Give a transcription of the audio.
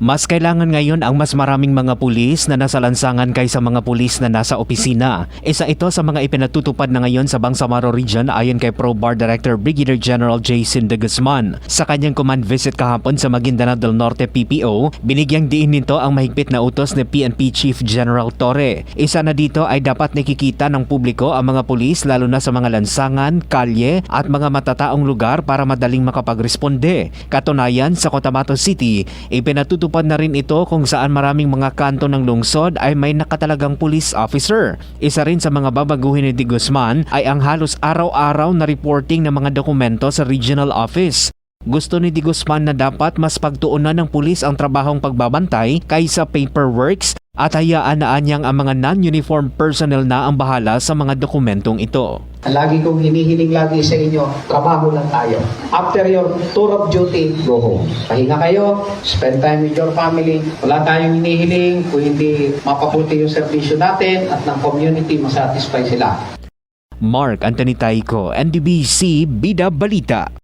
Mas kailangan ngayon ang mas maraming mga pulis na nasa lansangan kaysa mga pulis na nasa opisina. Isa ito sa mga ipinatutupad na ngayon sa Bangsamoro Region ayon kay Pro Bar Director Brigadier General Jason de Guzman. Sa kanyang command visit kahapon sa Maguindanao del Norte PPO, binigyang diin nito ang mahigpit na utos ni PNP Chief General Torre. Isa na dito ay dapat nakikita ng publiko ang mga pulis lalo na sa mga lansangan, kalye at mga matataong lugar para madaling makapagresponde. Katunayan sa Cotabato City, ipinatutupad na rin ito kung saan maraming mga kanto ng lungsod ay may nakatalagang police officer. Isa rin sa mga babaguhin ni Di Guzman ay ang halos araw-araw na reporting ng mga dokumento sa regional office. Gusto ni Di Guzman na dapat mas pagtuunan ng pulis ang trabahong pagbabantay kaysa paperworks at hayaan na anyang ang mga non-uniform personnel na ang bahala sa mga dokumentong ito. Lagi kong hinihiling lagi sa inyo, trabaho lang tayo. After your tour of duty, go home. Pahinga kayo, spend time with your family. Wala tayong hinihiling kung hindi mapabuti yung serbisyo natin at ng community masatisfy sila. Mark Anthony NDBC Bida Balita.